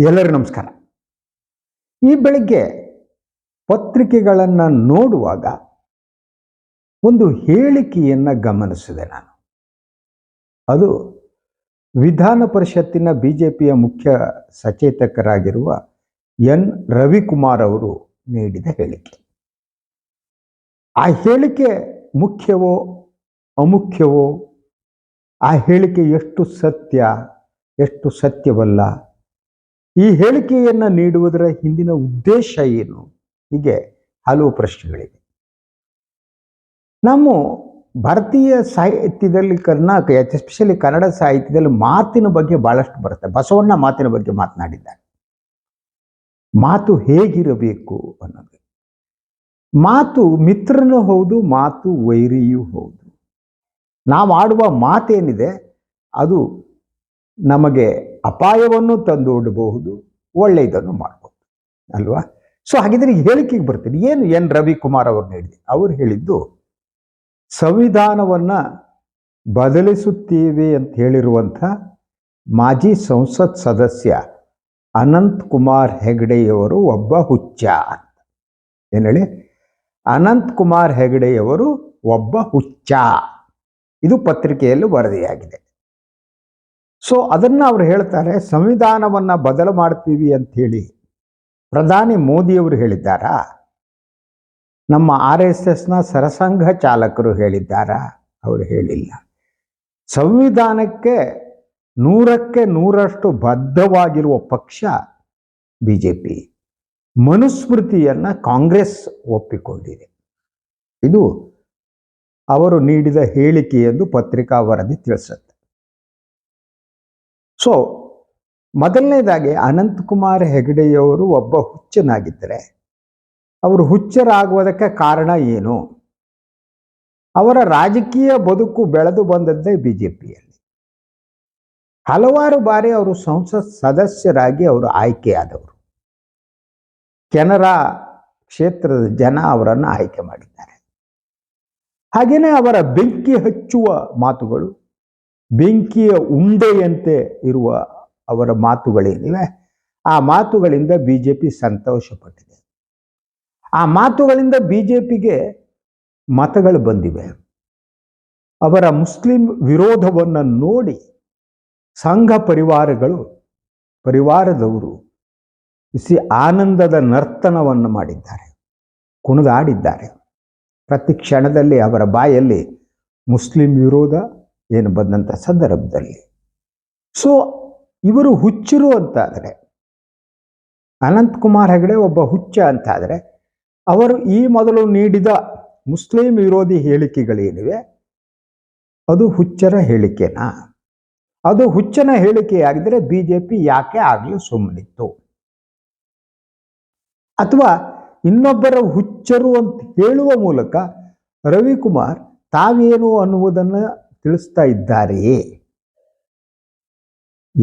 ಎಲ್ಲರಿಗೂ ನಮಸ್ಕಾರ. ಈ ಬೆಳಿಗ್ಗೆ ಪತ್ರಿಕೆಗಳನ್ನು ನೋಡುವಾಗ ಒಂದು ಹೇಳಿಕೆಯನ್ನು ಗಮನಿಸಿದೆ ನಾನು. ಅದು ವಿಧಾನ ಪರಿಷತ್ತಿನ ಬಿ ಜೆ ಪಿಯ ಮುಖ್ಯ ಸಚೇತಕರಾಗಿರುವ ಎನ್. ರವಿಕುಮಾರ್ ಅವರು ನೀಡಿದ ಹೇಳಿಕೆ. ಆ ಹೇಳಿಕೆ ಮುಖ್ಯವೋ ಅಮುಖ್ಯವೋ? ಆ ಹೇಳಿಕೆ ಎಷ್ಟು ಸತ್ಯ, ಎಷ್ಟು ಸತ್ಯವಲ್ಲ? ಈ ಹೇಳಿಕೆಯನ್ನು ನೀಡುವುದರ ಹಿಂದಿನ ಉದ್ದೇಶ ಏನು? ಹೀಗೆ ಹಲವು ಪ್ರಶ್ನೆಗಳಿವೆ. ನಾವು ಭಾರತೀಯ ಸಾಹಿತ್ಯದಲ್ಲಿ ಕರ್ನಾಟಕ ಎಸ್ಪೆಷಲಿ ಕನ್ನಡ ಸಾಹಿತ್ಯದಲ್ಲಿ ಮಾತಿನ ಬಗ್ಗೆ ಬಹಳಷ್ಟು ಬರುತ್ತೆ. ಬಸವಣ್ಣ ಮಾತಿನ ಬಗ್ಗೆ ಮಾತನಾಡಿದ್ದಾರೆ. ಮಾತು ಹೇಗಿರಬೇಕು ಅನ್ನೋದು. ಮಾತು ಮಿತ್ರನೂ ಹೌದು, ಮಾತು ವೈರಿಯೂ ಹೌದು. ನಾವು ಆಡುವ ಮಾತೇನಿದೆ, ಅದು ನಮಗೆ ಅಪಾಯವನ್ನು ತಂದೊಡ್ಡಬಹುದು ಒಳ್ಳೆಯದನ್ನು ಮಾಡಬಹುದು ಅಲ್ವಾ? ಸೊ ಹಾಗಿದ್ರೆ ಹೇಳಿಕೆಗೆ ಬರ್ತೀನಿ. ಏನು ಎನ್. ರವಿಕುಮಾರ್ ಅವರು ನೀಡಿದೆ ಅವ್ರು ಹೇಳಿದ್ದು, ಸಂವಿಧಾನವನ್ನ ಬದಲಿಸುತ್ತೇವೆ ಅಂತ ಹೇಳಿರುವಂಥ ಮಾಜಿ ಸಂಸತ್ ಸದಸ್ಯ ಅನಂತ್ ಕುಮಾರ್ ಹೆಗಡೆಯವರು ಒಬ್ಬ ಹುಚ್ಚ ಅಂತ. ಏನು ಹೇಳಿ? ಅನಂತ್ ಕುಮಾರ್ ಹೆಗಡೆಯವರು ಒಬ್ಬ ಹುಚ್ಚ. ಇದು ಪತ್ರಿಕೆಯಲ್ಲಿ ವರದಿಯಾಗಿದೆ. ಸೊ ಅದನ್ನು ಅವರು ಹೇಳ್ತಾರೆ, ಸಂವಿಧಾನವನ್ನು ಬದಲು ಮಾಡ್ತೀವಿ ಅಂತ ಹೇಳಿ ಪ್ರಧಾನಿ ಮೋದಿಯವರು ಹೇಳಿದ್ದಾರಾ. ನಮ್ಮ ಆರ್ ಎಸ್ ಎಸ್ನ ಸರಸಂಘ ಚಾಲಕರು ಹೇಳಿದ್ದಾರಾ, ಅವರು ಹೇಳಿಲ್ಲ. ಸಂವಿಧಾನಕ್ಕೆ ನೂರಕ್ಕೆ ನೂರಷ್ಟು ಬದ್ಧವಾಗಿರುವ ಪಕ್ಷ ಬಿ ಜೆ ಪಿ ಮನುಸ್ಮೃತಿಯನ್ನು ಕಾಂಗ್ರೆಸ್ ಒಪ್ಪಿಕೊಂಡಿದೆ. ಇದು ಅವರು ನೀಡಿದ ಹೇಳಿಕೆ ಎಂದು ಪತ್ರಿಕಾ ವರದಿ ತಿಳಿಸುತ್ತೆ. ಸೊ ಮೊದಲನೇದಾಗಿ ಅನಂತಕುಮಾರ್ ಹೆಗಡೆಯವರು ಒಬ್ಬ ಹುಚ್ಚನಾಗಿದ್ದರೆ, ಅವರು ಹುಚ್ಚರಾಗುವುದಕ್ಕೆ ಕಾರಣ ಏನು? ಅವರ ರಾಜಕೀಯ ಬದುಕು ಬೆಳೆದು ಬಂದದ್ದೇ ಬಿ ಜೆ ಪಿಯಲ್ಲಿ ಹಲವಾರು ಬಾರಿ ಅವರು ಸಂಸತ್ ಸದಸ್ಯರಾಗಿ ಅವರು ಆಯ್ಕೆಯಾದವರು. ಕೆನರಾ ಕ್ಷೇತ್ರದ ಜನ ಅವರನ್ನು ಆಯ್ಕೆ ಮಾಡಿದ್ದಾರೆ. ಹಾಗೆಯೇ ಅವರ ಬೆಂಕಿ ಹಚ್ಚುವ ಮಾತುಗಳು ಬೆಂಕಿಯ ಉಂಡೆಯಂತೆ ಇರುವ ಅವರ ಮಾತುಗಳೇನಿವೆ? ಆ ಮಾತುಗಳಿಂದ ಬಿ ಜೆ ಪಿ ಸಂತೋಷಪಟ್ಟಿದೆ. ಆ ಮಾತುಗಳಿಂದ ಬಿ ಜೆ ಪಿಗೆ ಮತಗಳು ಬಂದಿವೆ. ಅವರ ಮುಸ್ಲಿಂ ವಿರೋಧವನ್ನು ನೋಡಿ ಸಂಘ ಪರಿವಾರಗಳು, ಪರಿವಾರದವರು ಬಿಸಿ ಆನಂದದ ನರ್ತನವನ್ನು ಮಾಡಿದ್ದಾರೆ, ಕುಣಿದಾಡಿದ್ದಾರೆ. ಪ್ರತಿ ಕ್ಷಣದಲ್ಲಿ ಅವರ ಬಾಯಲ್ಲಿ ಮುಸ್ಲಿಂ ವಿರೋಧ ಏನು ಬಂದಂಥ ಸಂದರ್ಭದಲ್ಲಿ. ಸೊ ಇವರು ಹುಚ್ಚರು ಅಂತಾದರೆ, ಅನಂತಕುಮಾರ್ ಹೆಗಡೆ ಒಬ್ಬ ಹುಚ್ಚ ಅಂತಾದರೆ, ಅವರು ಈ ಮೊದಲು ನೀಡಿದ ಮುಸ್ಲಿಂ ವಿರೋಧಿ ಹೇಳಿಕೆಗಳೇನಿವೆ, ಅದು ಹುಚ್ಚರ ಹೇಳಿಕೆನಾ? ಅದು ಹುಚ್ಚನ ಹೇಳಿಕೆಯಾಗಿದ್ದರೆ ಬಿ ಜೆ ಪಿ ಯಾಕೆ ಆಗಲೂ ಸುಮ್ಮನಿತ್ತು ಅಥವಾ ಇನ್ನೊಬ್ಬರ ಹುಚ್ಚರು ಅಂತ ಹೇಳುವ ಮೂಲಕ ರವಿಕುಮಾರ್ ತಾವೇನು ಅನ್ನುವುದನ್ನು ತಿಳಿಸ್ತಾ ಇದ್ದಾರೆಯೇ?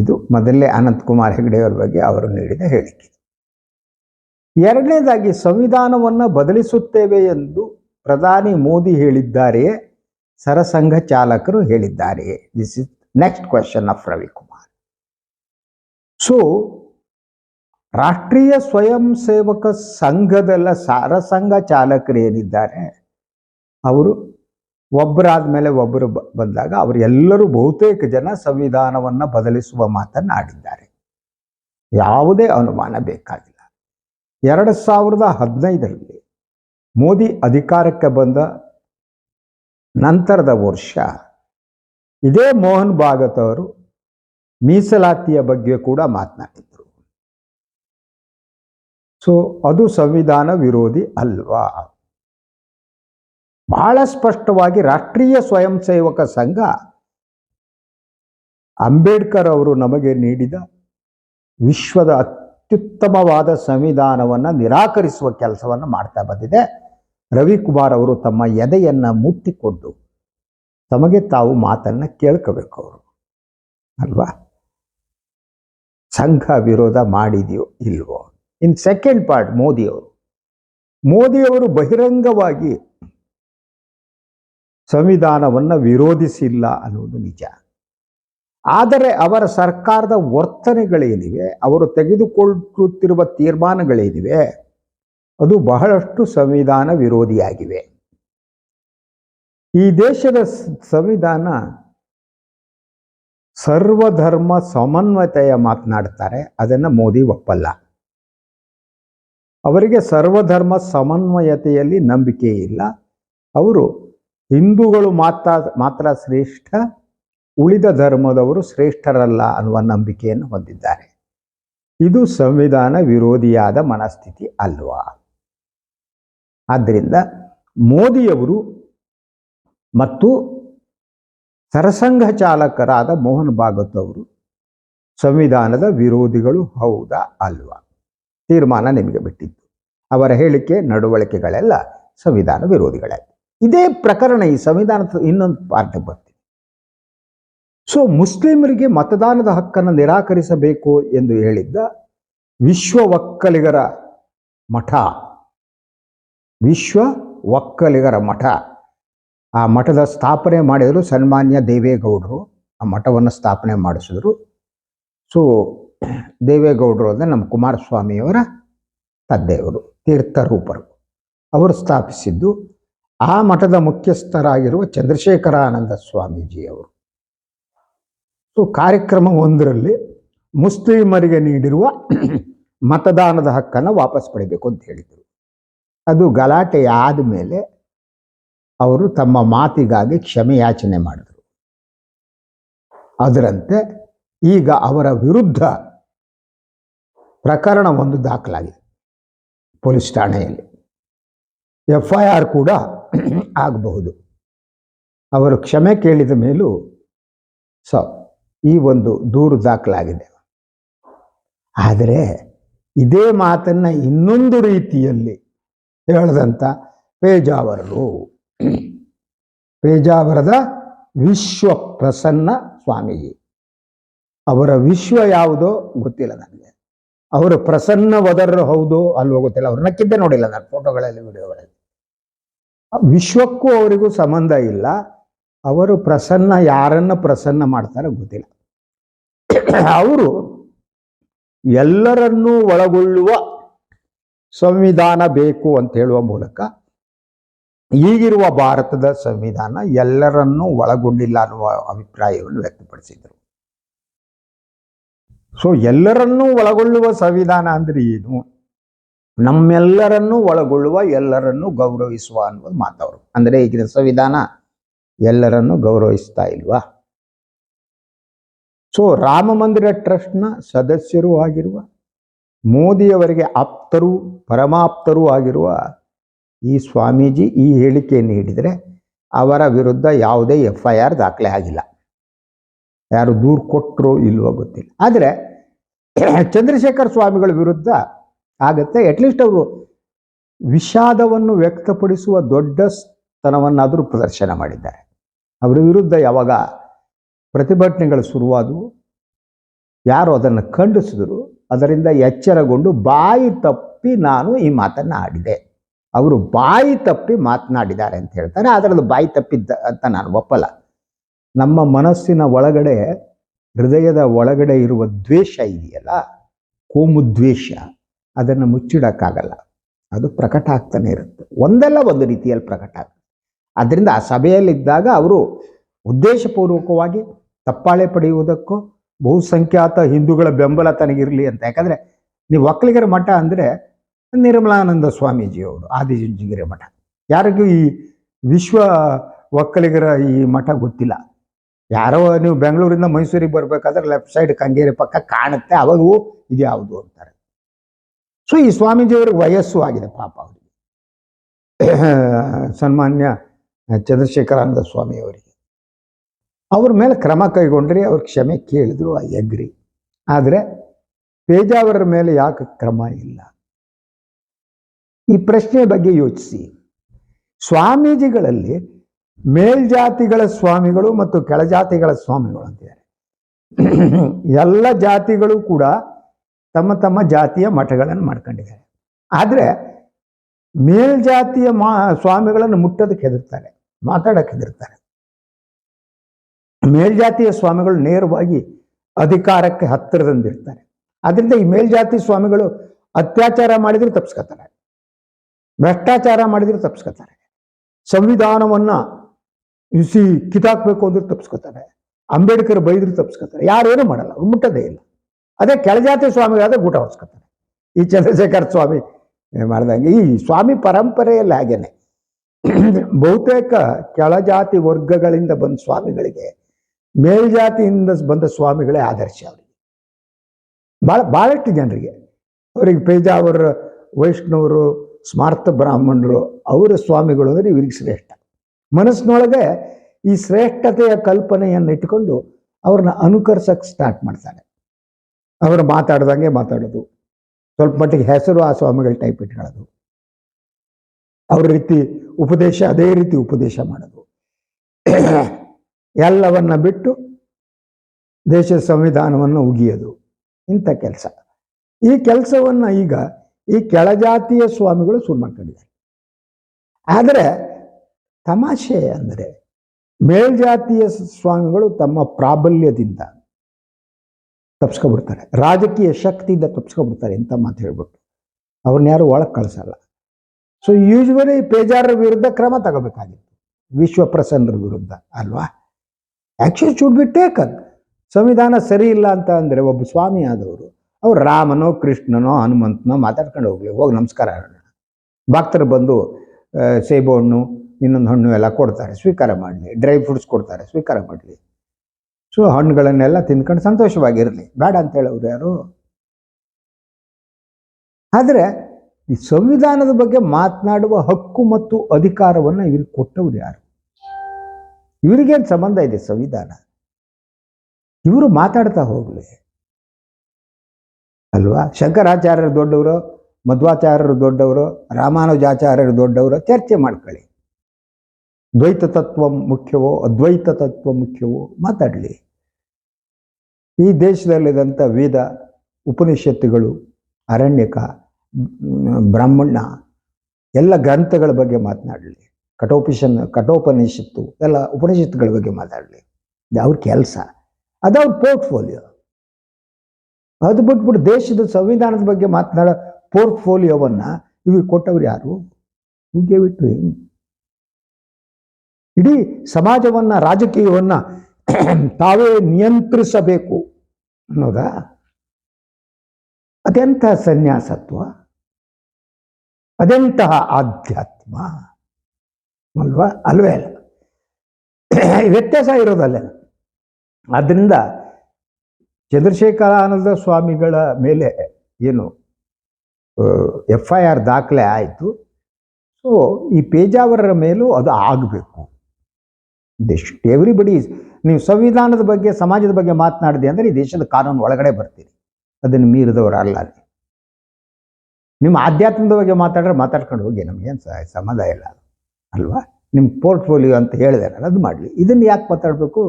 ಇದು ಮೊದಲೇ ಅನಂತಕುಮಾರ್ ಹೆಗಡೆಯವರ ಬಗ್ಗೆ ಅವರು ನೀಡಿದ ಹೇಳಿಕೆ. ಎರಡನೇದಾಗಿ, ಸಂವಿಧಾನವನ್ನು ಬದಲಿಸುತ್ತೇವೆ ಎಂದು ಪ್ರಧಾನಿ ಮೋದಿ ಹೇಳಿದ್ದಾರೆಯೇ? ಸರಸಂಘ ಚಾಲಕರು ಹೇಳಿದ್ದಾರೆಯೇ? This is next question of Ravikumar so Rashtriya Swayam Sevak ಸಂಘದಲ್ಲ, ಸರಸಂಘ ಚಾಲಕರು ಏನಿದ್ದಾರೆ? ಅವರು ಒಬ್ಬರಾದ ಮೇಲೆ ಒಬ್ಬರು ಬಂದಾಗ ಅವರು ಎಲ್ಲರೂ ಬಹುತೇಕ ಜನ ಸಂವಿಧಾನವನ್ನು ಬದಲಿಸುವ ಮಾತನ್ನು ಆಡಿದ್ದಾರೆ ಯಾವುದೇ ಅನುಮಾನ ಬೇಕಾಗಿಲ್ಲ. ಎರಡು ಸಾವಿರದ ಹದಿನೈದರಲ್ಲಿ ಮೋದಿ ಅಧಿಕಾರಕ್ಕೆ ಬಂದ ನಂತರದ ವರ್ಷ ಇದೇ ಮೋಹನ್ ಭಾಗತ್ ಅವರು ಮೀಸಲಾತಿಯ ಬಗ್ಗೆ ಕೂಡ ಮಾತನಾಡಿದರು. ಸೊ ಅದು ಸಂವಿಧಾನ ವಿರೋಧಿ ಅಲ್ವಾ? ಬಹಳ ಸ್ಪಷ್ಟವಾಗಿ ರಾಷ್ಟ್ರೀಯ ಸ್ವಯಂ ಸೇವಕ ಸಂಘ ಅಂಬೇಡ್ಕರ್ ಅವರು ನಮಗೆ ನೀಡಿದ ವಿಶ್ವದ ಅತ್ಯುತ್ತಮವಾದ ಸಂವಿಧಾನವನ್ನು ನಿರಾಕರಿಸುವ ಕೆಲಸವನ್ನು ಮಾಡ್ತಾ ಬಂದಿದೆ. ರವಿಕುಮಾರ್ ಅವರು ತಮ್ಮ ಎದೆಯನ್ನು ಮುಟ್ಟಿಕೊಂಡು ತಮಗೆ ತಾವು ಮಾತನ್ನು ಕೇಳ್ಕೋಬೇಕು ಅವರು. ಅಲ್ವಾ? ಸಂಘ ವಿರೋಧ ಮಾಡಿದೆಯೋ ಇಲ್ವೋ? ಇನ್ ಸೆಕೆಂಡ್ ಪಾರ್ಟ್ ಮೋದಿಯವರು. ಮೋದಿಯವರು ಬಹಿರಂಗವಾಗಿ ಸಂವಿಧಾನವನ್ನು ವಿರೋಧಿಸಿಲ್ಲ ಅನ್ನುವುದು ನಿಜ. ಆದರೆ ಅವರ ಸರ್ಕಾರದ ವರ್ತನೆಗಳೇನಿವೆ, ಅವರು ತೆಗೆದುಕೊಳ್ಳುತ್ತಿರುವ ತೀರ್ಮಾನಗಳೇನಿವೆ, ಅದು ಬಹಳಷ್ಟು ಸಂವಿಧಾನ ವಿರೋಧಿಯಾಗಿವೆ. ಈ ದೇಶದ ಸಂವಿಧಾನ ಸರ್ವಧರ್ಮ ಸಮನ್ವಯತೆಯ ಮಾತನಾಡ್ತಾರೆ, ಅದನ್ನು ಮೋದಿ ಒಪ್ಪಲ್ಲ. ಅವರಿಗೆ ಸರ್ವಧರ್ಮ ಸಮನ್ವಯತೆಯಲ್ಲಿ ನಂಬಿಕೆ ಇಲ್ಲ. ಅವರು ಹಿಂದೂಗಳು ಮಾತ್ರ ಮಾತ್ರ ಶ್ರೇಷ್ಠ, ಉಳಿದ ಧರ್ಮದವರು ಶ್ರೇಷ್ಠರಲ್ಲ ಅನ್ನುವ ನಂಬಿಕೆಯನ್ನು ಹೊಂದಿದ್ದಾರೆ. ಇದು ಸಂವಿಧಾನ ವಿರೋಧಿಯಾದ ಮನಸ್ಥಿತಿ ಅಲ್ವಾ? ಆದ್ದರಿಂದ ಮೋದಿಯವರು ಮತ್ತು ಸರಸಂಘ ಚಾಲಕರಾದ ಮೋಹನ್ ಭಾಗವತ್ ಅವರು ಸಂವಿಧಾನದ ವಿರೋಧಿಗಳು ಹೌದಾ ಅಲ್ವಾ? ತೀರ್ಮಾನ ನಿಮಗೆ ಬಿಟ್ಟಿದ್ದು. ಅವರ ಹೇಳಿಕೆ, ನಡವಳಿಕೆಗಳೆಲ್ಲ ಸಂವಿಧಾನ ವಿರೋಧಿಗಳೇ. ಇದೇ ಪ್ರಕರಣ ಈ ಸಂವಿಧಾನದ ಇನ್ನೊಂದು ಪಾರ್ಟ್ ಬರ್ತೀವಿ ಸೊ ಮುಸ್ಲಿಮರಿಗೆ ಮತದಾನದ ಹಕ್ಕನ್ನು ನಿರಾಕರಿಸಬೇಕು ಎಂದು ಹೇಳಿದ್ದ ವಿಶ್ವ ಒಕ್ಕಲಿಗರ ಮಠ. ವಿಶ್ವ ಒಕ್ಕಲಿಗರ ಮಠ. ಆ ಮಠದ ಸ್ಥಾಪನೆ ಮಾಡಿದರು ಸನ್ಮಾನ್ಯ ದೇವೇಗೌಡರು. ಆ ಮಠವನ್ನು ಸ್ಥಾಪನೆ ಮಾಡಿಸಿದ್ರು. ಸೊ ದೇವೇಗೌಡರು ಅಂದರೆ ನಮ್ಮ ಕುಮಾರಸ್ವಾಮಿಯವರ ತಂದೆಯವರು ತೀರ್ಥರೂಪರು ಅವರು ಸ್ಥಾಪಿಸಿದ್ದು ಆ ಮಠದ ಮುಖ್ಯಸ್ಥರಾಗಿರುವ ಚಂದ್ರಶೇಖರಾನಂದ ಸ್ವಾಮೀಜಿಯವರು. ಸೊ, ಕಾರ್ಯಕ್ರಮ ಒಂದರಲ್ಲಿ ಮುಸ್ಲಿಮರಿಗೆ ನೀಡಿರುವ ಮತದಾನದ ಹಕ್ಕನ್ನು ವಾಪಸ್ ಪಡಿಬೇಕು ಅಂತ ಹೇಳಿದರು. ಅದು ಗಲಾಟೆ ಆದ ಮೇಲೆ ಅವರು ತಮ್ಮ ಮಾತಿಗಾಗಿ ಕ್ಷಮೆ ಯಾಚನೆ ಮಾಡಿದರು. ಅದರಂತೆ ಈಗ ಅವರ ವಿರುದ್ಧ ಪ್ರಕರಣ ಒಂದು ದಾಖಲಾಗಿದೆ ಪೊಲೀಸ್ ಠಾಣೆಯಲ್ಲಿ. ಎಫ್ ಐ ಆರ್ ಕೂಡ ಆಗಬಹುದು. ಅವರು ಕ್ಷಮೆ ಕೇಳಿದ ಮೇಲೂ ಸೊ, ಈ ಒಂದು ದೂರು ದಾಖಲಾಗಿದೆ. ಆದರೆ ಇದೇ ಮಾತನ್ನ ಇನ್ನೊಂದು ರೀತಿಯಲ್ಲಿ ಹೇಳಿದಂಥ ಪೇಜಾವರರು. ಪೇಜಾವರದ ವಿಶ್ವ ಪ್ರಸನ್ನ ಸ್ವಾಮೀಜಿ. ಅವರ ವಿಶ್ವ ಯಾವುದೋ ಗೊತ್ತಿಲ್ಲ ನನಗೆ. ಅವರು ಪ್ರಸನ್ನ ವದರ್ ಹೌದು ಅಲ್ವೋ ಗೊತ್ತಿಲ್ಲ. ಅವ್ರನ್ನ ಕಿದ್ದೆ ನೋಡಿಲ್ಲ ನಾನು ಫೋಟೋಗಳಲ್ಲಿ, ವಿಡಿಯೋಗಳಲ್ಲಿ. ವಿಶ್ವಕ್ಕೂ ಅವರಿಗೂ ಸಂಬಂಧ ಇಲ್ಲ. ಅವರು ಪ್ರಸನ್ನ, ಯಾರನ್ನ ಪ್ರಸನ್ನ ಮಾಡ್ತಾರೆ ಗೊತ್ತಿಲ್ಲ. ಅವರು ಎಲ್ಲರನ್ನೂ ಒಳಗೊಳ್ಳುವ ಸಂವಿಧಾನ ಬೇಕು ಅಂತ ಹೇಳುವ ಮೂಲಕ ಈಗಿರುವ ಭಾರತದ ಸಂವಿಧಾನ ಎಲ್ಲರನ್ನೂ ಒಳಗೊಂಡಿಲ್ಲ ಅನ್ನುವ ಅಭಿಪ್ರಾಯವನ್ನು ವ್ಯಕ್ತಪಡಿಸಿದರು. ಸೊ ಎಲ್ಲರನ್ನೂ ಒಳಗೊಳ್ಳುವ ಸಂವಿಧಾನ ಅಂದರೆ ಏನು? ನಮ್ಮೆಲ್ಲರನ್ನೂ ಒಳಗೊಳ್ಳುವ ಎಲ್ಲರನ್ನೂ ಗೌರವಿಸುವ ಅನ್ನೋದು ಮಾತವರು. ಅಂದ್ರೆ ಈಗಿನ ಸಂವಿಧಾನ ಎಲ್ಲರನ್ನೂ ಗೌರವಿಸ್ತಾ ಇಲ್ವಾ? ಸೊ ರಾಮ ಮಂದಿರ ಟ್ರಸ್ಟ್ನ ಸದಸ್ಯರೂ ಆಗಿರುವ, ಮೋದಿಯವರಿಗೆ ಆಪ್ತರು, ಪರಮಾಪ್ತರೂ ಆಗಿರುವ ಈ ಸ್ವಾಮೀಜಿ ಈ ಹೇಳಿಕೆ ನೀಡಿದರೆ ಅವರ ವಿರುದ್ಧ ಯಾವುದೇ ಎಫ್ ಐ ಆರ್ ದಾಖಲೆ ಆಗಿಲ್ಲ. ಯಾರು ದೂರು ಕೊಟ್ಟರು ಇಲ್ವೋ ಗೊತ್ತಿಲ್ಲ. ಆದರೆ, ಚಂದ್ರಶೇಖರ್ ಸ್ವಾಮಿಗಳ ವಿರುದ್ಧ ಆಗತ್ತೆ. ಅಟ್ಲೀಸ್ಟ್ ಅವರು ವಿಷಾದವನ್ನು ವ್ಯಕ್ತಪಡಿಸುವ ದೊಡ್ಡ ಸ್ತನವನ್ನಾದರೂ ಪ್ರದರ್ಶನ ಮಾಡಿದ್ದಾರೆ. ಅವರ ವಿರುದ್ಧ ಯಾವಾಗ ಪ್ರತಿಭಟನೆಗಳು ಶುರುವಾದವು, ಯಾರು ಅದನ್ನು ಖಂಡಿಸಿದ್ರು, ಅದರಿಂದ ಎಚ್ಚರಗೊಂಡು ಬಾಯಿ ತಪ್ಪಿ ನಾನು ಈ ಮಾತನ್ನು ಆಡಿದೆ. ಅವರು ಬಾಯಿ ತಪ್ಪಿ ಮಾತನಾಡಿದ್ದಾರೆ ಅಂತ ಹೇಳ್ತಾರೆ. ಅದರದ್ದು ಬಾಯಿ ತಪ್ಪಿದ್ದ ಅಂತ ನಾನು ಒಪ್ಪಲ್ಲ. ನಮ್ಮ ಮನಸ್ಸಿನ ಒಳಗಡೆ, ಹೃದಯದ ಒಳಗಡೆ ಇರುವ ದ್ವೇಷ ಇದೆಯಲ್ಲ? ಕೋಮು ದ್ವೇಷ. ಅದನ್ನು ಮುಚ್ಚಿಡೋಕ್ಕಾಗಲ್ಲ. ಅದು ಪ್ರಕಟ ಆಗ್ತಾನೆ ಇರುತ್ತೆ. ಒಂದಲ್ಲ ಒಂದು ರೀತಿಯಲ್ಲಿ ಪ್ರಕಟ ಆಗುತ್ತೆ ಅದರಿಂದ ಆ ಸಭೆಯಲ್ಲಿದ್ದಾಗ ಅವರು ಉದ್ದೇಶಪೂರ್ವಕವಾಗಿ ತಪ್ಪಾಳೆ ಪಡೆಯುವುದಕ್ಕೂ ಬಹುಸಂಖ್ಯಾತ ಹಿಂದೂಗಳ ಬೆಂಬಲ ತನಗಿರಲಿ ಅಂತ. ಯಾಕಂದರೆ ನೀವು ಒಕ್ಕಲಿಗರ ಮಠ ಅಂದರೆ ನಿರ್ಮಲಾನಂದ ಸ್ವಾಮೀಜಿಯವರು, ಆದಿಜುಂಜಿಗಿರಿ ಮಠ. ಯಾರಿಗೂ ಈ ವಿಶ್ವ ಒಕ್ಕಲಿಗರ ಈ ಮಠ ಗೊತ್ತಿಲ್ಲ. ಯಾರೋ ನೀವು ಬೆಂಗಳೂರಿಂದ ಮೈಸೂರಿಗೆ ಬರಬೇಕಾದ್ರೆ ಲೆಫ್ಟ್ ಸೈಡ್ ಕಂಗೇರಿ ಪಕ್ಕ ಕಾಣುತ್ತೆ. ಅವಾಗೂ ಇದು ಯಾವುದು ಅಂತಾರೆ. ಸೊ ಈ ಸ್ವಾಮೀಜಿಯವ್ರಿಗೆ ವಯಸ್ಸು ಆಗಿದೆ ಪಾಪ ಅವರಿಗೆ. ಸನ್ಮಾನ್ಯ ಚಂದ್ರಶೇಖರಾನಂದ ಸ್ವಾಮಿಯವರಿಗೆ. ಅವ್ರ ಮೇಲೆ ಕ್ರಮ ಕೈಗೊಂಡ್ರೆ ಅವ್ರ ಕ್ಷಮೆ ಕೇಳಿದ್ರು ಆ ಎಗ್ರಿ. ಆದರೆ ಪೇಜಾವರ ಮೇಲೆ ಯಾಕೆ ಕ್ರಮ ಇಲ್ಲ? ಈ ಪ್ರಶ್ನೆ ಬಗ್ಗೆ ಯೋಚಿಸಿ. ಸ್ವಾಮೀಜಿಗಳಲ್ಲಿ ಮೇಲ್ಜಾತಿಗಳ ಸ್ವಾಮಿಗಳು ಮತ್ತು ಕೆಳಜಾತಿಗಳ ಸ್ವಾಮಿಗಳು ಅಂತಿದ್ದಾರೆ ಎಲ್ಲ ಜಾತಿಗಳು ಕೂಡ ತಮ್ಮ ತಮ್ಮ ಜಾತಿಯ ಮಠಗಳನ್ನು ಮಾಡ್ಕೊಂಡಿದ್ದಾರೆ. ಆದರೆ ಮೇಲ್ಜಾತಿಯ ಮಾ, ಸ್ವಾಮಿಗಳನ್ನು ಮುಟ್ಟೋದಕ್ಕೆ ಹೆದರ್ತಾರೆ, ಮಾತಾಡಕ್ಕೆ ಹೆದರ್ತಾರೆ. ಮೇಲ್ಜಾತಿಯ ಸ್ವಾಮಿಗಳು ನೇರವಾಗಿ ಅಧಿಕಾರಕ್ಕೆ ಹತ್ತಿರದಂದಿರ್ತಾರೆ ಅದರಿಂದ ಈ ಮೇಲ್ಜಾತಿ ಸ್ವಾಮಿಗಳು ಅತ್ಯಾಚಾರ ಮಾಡಿದ್ರೆ ತಪ್ಸ್ಕೊತಾರೆ. ಭ್ರಷ್ಟಾಚಾರ ಮಾಡಿದ್ರೆ ತಪ್ಸ್ಕೊತಾರೆ. ಸಂವಿಧಾನವನ್ನ ಇಸಿ ಕಿತಾಕ್ಬೇಕು ಅಂದ್ರೆ ತಪ್ಸ್ಕೊತಾರೆ. ಅಂಬೇಡ್ಕರ್ ಬೈದ್ರೆ ಯಾರು ಯಾರೇನು ಮಾಡಲ್ಲ ಮುಟ್ಟದೇ ಇಲ್ಲ. ಅದೇ ಕೆಳಜಾತಿ ಸ್ವಾಮಿಗಳಾದ್ರೆ ಊಟ ಹೊಸ್ಕೊತಾರೆ. ಈ ಚಂದ್ರಶೇಖರ್ ಸ್ವಾಮಿ ಮಾಡ್ದಂಗೆ. ಈ ಸ್ವಾಮಿ ಪರಂಪರೆಯಲ್ಲಿ ಹಾಗೇನೆ. ಬಹುತೇಕ ಕೆಳಜಾತಿ ವರ್ಗಗಳಿಂದ ಬಂದ ಸ್ವಾಮಿಗಳಿಗೆ ಮೇಲ್ಜಾತಿಯಿಂದ ಬಂದ ಸ್ವಾಮಿಗಳೇ ಆದರ್ಶ ಅವರಿಗೆ. ಭಾಳ ಭಾಳಷ್ಟು ಜನರಿಗೆ. ಅವರಿಗೆ ಪೇಜಾವರ, ವೈಷ್ಣವರು ಸ್ಮಾರ್ಥ ಬ್ರಾಹ್ಮಣರು, ಅವರ ಸ್ವಾಮಿಗಳು ಅಂದರೆ ಇವ್ರಿಗೆ ಶ್ರೇಷ್ಠ. ಮನಸ್ಸಿನೊಳಗೆ ಈ ಶ್ರೇಷ್ಠತೆಯ ಕಲ್ಪನೆಯನ್ನು ಇಟ್ಕೊಂಡು ಅವ್ರನ್ನ ಅನುಕರಿಸಕ್ಕೆ ಸ್ಟಾರ್ಟ್ ಮಾಡ್ತಾರೆ. ಅವರು ಮಾತಾಡ್ದಂಗೆ ಮಾತಾಡೋದು. ಸ್ವಲ್ಪ ಮಟ್ಟಿಗೆ ಹೆಸರು ಆ ಸ್ವಾಮಿಗಳ ಟೈಪ್ ಇಟ್ಕೊಳ್ಳೋದು. ಅವ್ರ ರೀತಿ ಉಪದೇಶ, ಅದೇ ರೀತಿ ಉಪದೇಶ ಮಾಡೋದು. ಎಲ್ಲವನ್ನ ಬಿಟ್ಟು ದೇಶದ ಸಂವಿಧಾನವನ್ನು ಉಗಿಯೋದು. ಇಂಥ ಕೆಲಸ. ಈ ಕೆಲಸವನ್ನ ಈಗ ಈ ಕೆಳಜಾತಿಯ ಸ್ವಾಮಿಗಳು ಶುರು ಮಾಡ್ಕೊಂಡಿದ್ದಾರೆ. ಆದರೆ ತಮಾಷೆ ಅಂದರೆ ಮೇಲ್ಜಾತಿಯ ಸ್ವಾಮಿಗಳು ತಮ್ಮ ಪ್ರಾಬಲ್ಯದಿಂದ ತಪ್ಸ್ಕೊಬಿಡ್ತಾರೆ. ರಾಜಕೀಯ ಶಕ್ತಿಯಿಂದ ತಪ್ಸ್ಕೊಬಿಡ್ತಾರೆ ಅಂತ ಮಾತು ಹೇಳ್ಬಿಟ್ಟು. ಅವ್ರನ್ನ ಯಾರು ಒಳಗೆ ಕಳಿಸಲ್ಲ. ಸೊ ಯೂಶ್ವಲಿ ಪೇಜಾರರ ವಿರುದ್ಧ ಕ್ರಮ ತಗೋಬೇಕಾಗಿತ್ತು. ವಿಶ್ವ ಪ್ರಸನ್ನರ ವಿರುದ್ಧ, ಅಲ್ವಾ? ಆ್ಯಕ್ಚುಲಿ ಶುಡ್ ಬಿ ಟೇಕನ್ ಸಂವಿಧಾನ ಸರಿ ಇಲ್ಲ ಅಂತ ಅಂದರೆ ಒಬ್ಬ ಸ್ವಾಮಿ ಆದವರು, ಅವ್ರು ರಾಮನೋ, ಕೃಷ್ಣನೋ, ಹನುಮಂತನೋ ಮಾತಾಡ್ಕೊಂಡು ಹೋಗ್ಲಿ, ಹೋಗಿ ನಮಸ್ಕಾರ ಹೇಳೋಣ. ಭಕ್ತರು ಬಂದು ಸೇಬು ಹಣ್ಣು, ಇನ್ನೊಂದು ಹಣ್ಣು ಎಲ್ಲ ಕೊಡ್ತಾರೆ, ಸ್ವೀಕಾರ ಮಾಡಲಿ. ಡ್ರೈ ಫ್ರೂಟ್ಸ್ ಕೊಡ್ತಾರೆ, ಸ್ವೀಕಾರ ಮಾಡಲಿ. ಸೊ ಹಣ್ಣುಗಳನ್ನೆಲ್ಲ ತಿನ್ಕೊಂಡು ಸಂತೋಷವಾಗಿರಲಿ. ಬೇಡ ಅಂತ ಯಾರು? ಆದರೆ ಈ ಸಂವಿಧಾನದ ಬಗ್ಗೆ ಮಾತನಾಡುವ ಹಕ್ಕು ಮತ್ತು ಅಧಿಕಾರವನ್ನು ಇವ್ರಿಗೆ ಕೊಟ್ಟವ್ರು ಯಾರು? ಇವರಿಗೇನು ಸಂಬಂಧ ಇದೆ ಸಂವಿಧಾನ? ಇವರು ಮಾತಾಡ್ತಾ ಹೋಗ್ಲಿ. ಅಲ್ವಾ? ಶಂಕರಾಚಾರ್ಯರು ದೊಡ್ಡವರು, ಮಧ್ವಾಚಾರ್ಯರು ದೊಡ್ಡವರು, ರಾಮಾನುಜಾಚಾರ್ಯರು ದೊಡ್ಡವರು, ಚರ್ಚೆ ಮಾಡ್ಕೊಳ್ಳಿ. ದ್ವೈತ ತತ್ವ ಮುಖ್ಯವೋ, ಅದ್ವೈತ ತತ್ವ ಮುಖ್ಯವೋ ಮಾತಾಡಲಿ. ಈ ದೇಶದಲ್ಲಿದ್ದಂಥ ವೇದ ಉಪನಿಷತ್ತುಗಳು, ಅರಣ್ಯಕ ಬ್ರಾಹ್ಮಣ ಎಲ್ಲ ಗ್ರಂಥಗಳ ಬಗ್ಗೆ ಮಾತನಾಡಲಿ. ಕಠೋಪಿಷನ್ ಕಠೋಪನಿಷತ್ತು, ಎಲ್ಲ ಉಪನಿಷತ್ತುಗಳ ಬಗ್ಗೆ ಮಾತಾಡಲಿ ಇದು ಅವ್ರ ಕೆಲಸ. ಅದು ಅವ್ರ ಪೋರ್ಟ್ಫೋಲಿಯೋ. ಅದು ಬಿಟ್ಬಿಟ್ಟು ದೇಶದ ಸಂವಿಧಾನದ ಬಗ್ಗೆ ಮಾತನಾಡೋ ಪೋರ್ಟ್ಫೋಲಿಯೋವನ್ನು ಇವ್ರು ಕೊಟ್ಟವ್ರು ಯಾರು? ಹೀಗೆ ಬಿಟ್ಟು ಇಡೀ ಸಮಾಜವನ್ನ, ರಾಜಕೀಯವನ್ನ ತಾವೇ ನಿಯಂತ್ರಿಸಬೇಕು ಅನ್ನೋದಾ ಅದೆಂತಹ ಸನ್ಯಾಸತ್ವ ಅದೆಂತಹ ಆಧ್ಯಾತ್ಮ, ಅಲ್ವಾ? ಅಲ್ವೇ ಅಲ್ಲ. ವ್ಯತ್ಯಾಸ ಇರೋದಲ್ಲ. ಆದ್ದರಿಂದ ಚಂದ್ರಶೇಖರಾನಂದ ಸ್ವಾಮಿಗಳ ಮೇಲೆ ಏನು ಎಫ್ ಐ ಆರ್ ದಾಖಲೆ ಆಯಿತು. ಸೊ ಈ ಪೇಜಾವರರ ಮೇಲೂ ಅದು ಆಗಬೇಕು. ದೇಶ. ಎವ್ರಿಬಡಿ ನೀವು ಸಂವಿಧಾನದ ಬಗ್ಗೆ, ಸಮಾಜದ ಬಗ್ಗೆ ಮಾತನಾಡಿದೆ ಅಂದರೆ ಈ ದೇಶದ ಕಾನೂನು ಒಳಗಡೆ ಬರ್ತೀರಿ. ಅದನ್ನು ಮೀರಿದವರು ಅಲ್ಲ. ನಿಮ್ಮ ಆಧ್ಯಾತ್ಮದ ಬಗ್ಗೆ ಮಾತಾಡಿದ್ರೆ ಮಾತಾಡ್ಕೊಂಡು ಹೋಗಿ ನಮಗೇನು ಸಮಾಧಾನ ಇಲ್ಲ ಅಲ್ವಾ? ನಿಮ್ಮ ಪೋರ್ಟ್ಫೋಲಿಯೋ ಅಂತ ಹೇಳಿದಾರಲ್ಲ ಅದು ಮಾಡಲಿ. ಇದನ್ನು ಯಾಕೆ ಮಾತಾಡಬೇಕು?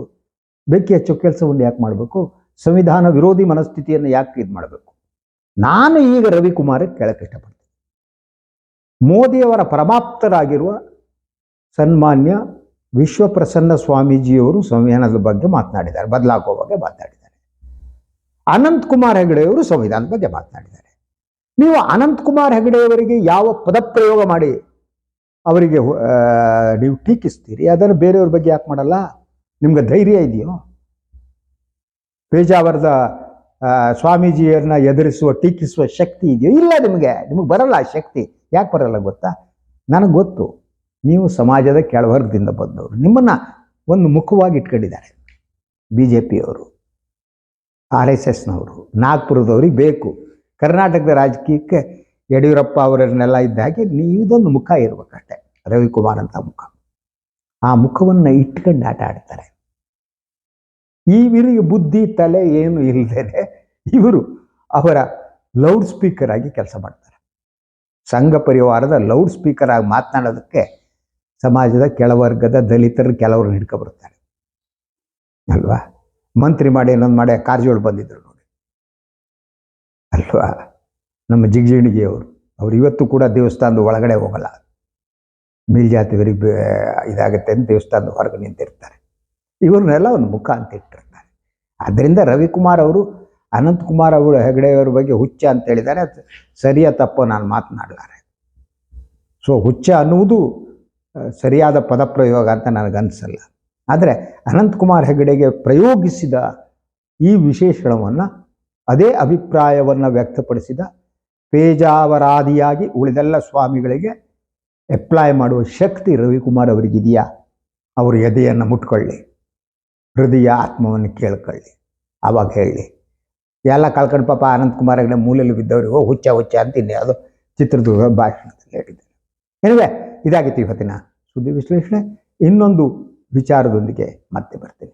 ಬೆಕ್ಕಿ ಹೆಚ್ಚು ಕೆಲಸವನ್ನು ಯಾಕೆ ಮಾಡಬೇಕು? ಸಂವಿಧಾನ ವಿರೋಧಿ ಮನಸ್ಥಿತಿಯನ್ನು ಯಾಕೆ ಇದು ಮಾಡಬೇಕು? ನಾನು ಈಗ ರವಿಕುಮಾರಿಗೆ ಕೇಳಕ್ಕೆ ಇಷ್ಟಪಡ್ತೀನಿ. ಮೋದಿಯವರ ಪರಮಾಪ್ತರಾಗಿರುವ ಸನ್ಮಾನ್ಯ ವಿಶ್ವಪ್ರಸನ್ನ ಸ್ವಾಮೀಜಿಯವರು ಸಂವಿಧಾನದ ಬಗ್ಗೆ ಮಾತನಾಡಿದ್ದಾರೆ. ಬದಲಾಗುವ ಬಗ್ಗೆ ಮಾತನಾಡಿದ್ದಾರೆ. ಅನಂತ್ ಕುಮಾರ್ ಹೆಗಡೆಯವರು ಸಂವಿಧಾನದ ಬಗ್ಗೆ ಮಾತನಾಡಿದ್ದಾರೆ. ನೀವು ಅನಂತ್ ಕುಮಾರ್ ಹೆಗಡೆಯವರಿಗೆ ಯಾವ ಪದ ಪ್ರಯೋಗ ಮಾಡಿ ಅವರಿಗೆ ನೀವು ಟೀಕಿಸ್ತೀರಿ? ಅದನ್ನು ಬೇರೆಯವ್ರ ಬಗ್ಗೆ ಯಾಕೆ ಮಾಡಲ್ಲ? ನಿಮ್ಗೆ ಧೈರ್ಯ ಇದೆಯೋ? ಪೇಜಾವರದ ಸ್ವಾಮೀಜಿಯನ್ನ ಎದುರಿಸುವ, ಟೀಕಿಸುವ ಶಕ್ತಿ ಇದೆಯೋ? ಇಲ್ಲ ನಿಮಗೆ ನಿಮಗೆ ಬರಲ್ಲ ಆ ಶಕ್ತಿ. ಯಾಕೆ ಬರಲ್ಲ ಗೊತ್ತಾ? ನನಗೆ ಗೊತ್ತು. ನೀವು ಸಮಾಜದ ಕೆಳವರ್ಗದಿಂದ ಬಂದವರು. ನಿಮ್ಮನ್ನ ಒಂದು ಮುಖವಾಗಿ ಇಟ್ಕೊಂಡಿದ್ದಾರೆ. ಬಿ ಜೆ ಪಿಯವರು ಆರ್ ಎಸ್ ಎಸ್ನವರು, ನಾಗ್ಪುರದವ್ರಿಗೆ ಬೇಕು. ಕರ್ನಾಟಕದ ರಾಜಕೀಯಕ್ಕೆ ಯಡಿಯೂರಪ್ಪ ಅವರನ್ನೆಲ್ಲ ಇದ್ದ ಹಾಗೆ ನೀವು ಇದೊಂದು ಮುಖ ಇರಬೇಕಷ್ಟೆ. ರವಿಕುಮಾರ್ ಅಂತ ಮುಖ. ಆ ಮುಖವನ್ನು ಇಟ್ಕೊಂಡು ಆಟ ಆಡ್ತಾರೆ. ಇವರಿಗೆ ಬುದ್ಧಿ ತಲೆ ಏನು ಇಲ್ಲದೇ ಇವರು ಅವರ ಲೌಡ್ ಸ್ಪೀಕರ್ ಆಗಿ ಕೆಲಸ ಮಾಡ್ತಾರೆ. ಸಂಘ ಪರಿವಾರದ ಲೌಡ್ ಸ್ಪೀಕರ್ ಆಗಿ ಮಾತನಾಡೋದಕ್ಕೆ ಸಮಾಜದ ಕೆಳವರ್ಗದ ದಲಿತರು ಕೆಲವರು ಹಿಡ್ಕೊಬರ್ತಾರೆ ಅಲ್ವಾ? ಮಂತ್ರಿ ಮಾಡಿ ಇನ್ನೊಂದು ಮಾಡಿ ಕಾರಜೋಳು ಬಂದಿದ್ರು ನೋಡಿ. ಅಲ್ವಾ? ನಮ್ಮ ಜಿಗ್ಜಿಣಿಗೆಯವರು. ಅವ್ರು ಇವತ್ತು ಕೂಡ ದೇವಸ್ಥಾನದ ಒಳಗಡೆ ಹೋಗಲ್ಲ. ಮೇಲ್ಜಾತಿಯವರಿಗೆ ಇದಾಗುತ್ತೆ ಅಂತ ದೇವಸ್ಥಾನದ ಹೊರಗೆ ನಿಂತಿರ್ತಾರೆ. ಇವ್ರನ್ನೆಲ್ಲ ಒಂದು ಮುಖ ಅಂತ ಇಟ್ಟಿರ್ತಾರೆ. ಆದ್ದರಿಂದ ರವಿಕುಮಾರ್ ಅವರು, ಅನಂತಕುಮಾರ್ ಅವರು ಹೆಗಡೆಯವರ ಬಗ್ಗೆ ಹುಚ್ಚ ಅಂತ ಹೇಳಿದ್ದಾರೆ. ಅದು ಸರಿಯ ತಪ್ಪು ನಾನು ಮಾತನಾಡಲಾರೆ. ಸೊ ಹುಚ್ಚ ಅನ್ನುವುದು ಸರಿಯಾದ ಪದಪ್ರಯೋಗ ಅಂತ ನನಗನ್ಸಲ್ಲ. ಆದರೆ ಅನಂತಕುಮಾರ್ ಹೆಗಡೆಗೆ ಪ್ರಯೋಗಿಸಿದ ಈ ವಿಶೇಷಣವನ್ನು ಅದೇ ಅಭಿಪ್ರಾಯವನ್ನು ವ್ಯಕ್ತಪಡಿಸಿದ ಪೇಜಾವರಾದಿಯಾಗಿ ಉಳಿದೆಲ್ಲ ಸ್ವಾಮಿಗಳಿಗೆ ಅಪ್ಲೈ ಮಾಡುವ ಶಕ್ತಿ ರವಿಕುಮಾರ್ ಅವರಿಗಿದೆಯಾ? ಅವರು ಎದೆಯನ್ನು ಮುಟ್ಕೊಳ್ಳಿ. ಹೃದಯ ಆತ್ಮವನ್ನು ಕೇಳ್ಕೊಳ್ಳಿ. ಆವಾಗ ಹೇಳಿ. ಎಲ್ಲ ಕಳ್ಕೊಂಡು ಪಾಪ ಅನಂತಕುಮಾರ್ ಹೆಗಡೆ ಮೂಲೆಯಲ್ಲಿ ಬಿದ್ದವ್ರಿಗೆ ಹುಚ್ಚ ಹುಚ್ಚ ಅಂತ ಇನ್ನೇ ಅದು ಚಿತ್ರದುರ್ಗ ಭಾಷಣದಲ್ಲಿ ಹೇಳಿದ್ದಾರೆ. ಏನಿವೆ ಇದಾಗಿತ್ತು ಇವತ್ತಿನ ಸುದ್ದಿ ವಿಶ್ಲೇಷಣೆ. ಇನ್ನೊಂದು ವಿಚಾರದೊಂದಿಗೆ ಮತ್ತೆ ಬರ್ತೀನಿ.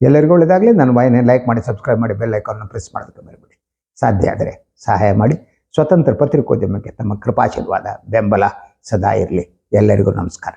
ಎಲ್ಲರಿಗೂ ಒಳ್ಳೆಯದಾಗಲಿ ನನ್ನ ವಾಹಿನಿ ಲೈಕ್ ಮಾಡಿ ಸಬ್ಸ್ಕ್ರೈಬ್ ಮಾಡಿ ಬೆಲ್ ಐಕಾನ್ನ ಪ್ರೆಸ್ ಮಾಡೋದಕ್ಕೆ ಬರಬೇಡಿ ಸಾಧ್ಯ ಆದರೆ ಸಹಾಯ ಮಾಡಿ. ಸ್ವತಂತ್ರ ಪತ್ರಿಕೋದ್ಯಮಕ್ಕೆ ತಮ್ಮ ಕೃಪಾಶೀರ್ವಾದ, ಬೆಂಬಲ ಸದಾ ಇರಲಿ. ಎಲ್ಲರಿಗೂ ನಮಸ್ಕಾರ.